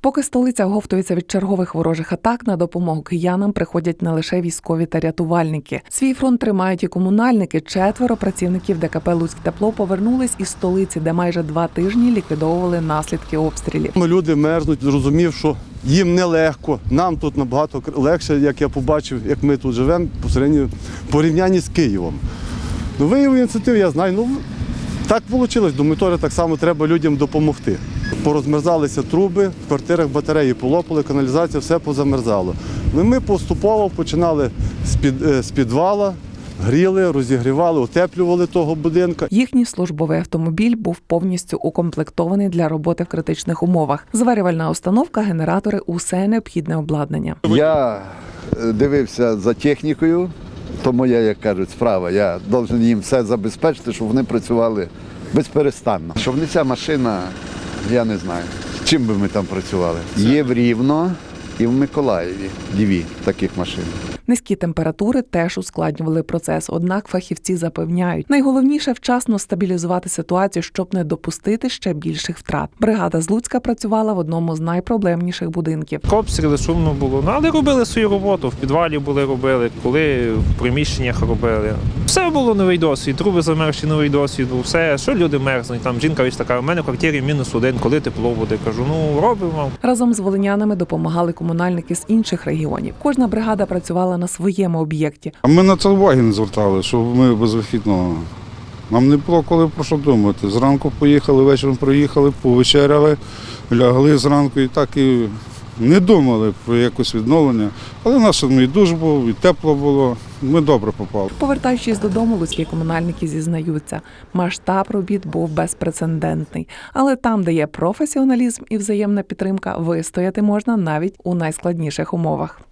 Поки столиця оговтується від чергових ворожих атак, на допомогу киянам приходять не лише військові та рятувальники. Свій фронт тримають і комунальники. Четверо працівників ДКП Луцьк тепло повернулись із столиці, де майже два тижні ліквідовували наслідки обстрілів. Люди мерзнуть, зрозумів, що їм нелегко. Нам тут набагато легше, як я побачив, як ми тут живемо, по середньо- в порівнянні з Києвом. Ну, виявив ініціативу, я знаю. Ну, так вийшло. Думаю, теж так само треба людям допомогти. Порозмерзалися труби, в квартирах батареї полопали, каналізація, все позамерзало. Ну, ми поступово починали з, під, е, з підвала, гріли, розігрівали, утеплювали того будинка. Їхній службовий автомобіль був повністю укомплектований для роботи в критичних умовах. Зварювальна установка, генератори, усе необхідне обладнання. Я е, дивився за технікою, то моя, як кажуть, справа. Я должен їм все забезпечити, щоб вони працювали безперестанно. Щоб не ця машина, я не знаю, чим би ми там працювали. Є в Рівно і в Миколаєві дві таких машини. Низькі температури теж ускладнювали процес. Однак фахівці запевняють, найголовніше вчасно стабілізувати ситуацію, щоб не допустити ще більших втрат. Бригада з Луцька працювала в одному з найпроблемніших будинків. Обстріли шумно було. Ну, але робили свою роботу. В підвалі були робили, коли в приміщеннях робили. Все було новий досвід. Труби замерзші, новий досвід. Все, що люди мерзнуть. Там жінка ось така, у мене в квартирі мінус один, коли тепло буде. Кажу, ну робимо. Разом з волинянами допомагали комунальники з інших регіонів. Кожна бригада працювала на своєму об'єкті. А ми на це уваги не звертали, щоб ми безвихідно. Нам не було коли про що думати. Зранку поїхали, вечором приїхали, повечеряли, лягли зранку і так і не думали про якось відновлення. Але в нас і душ був, і тепло було. Ми добре попали. Повертаючись додому, луцькі комунальники зізнаються, масштаб робіт був безпрецедентний. Але там, де є професіоналізм і взаємна підтримка, вистояти можна навіть у найскладніших умовах.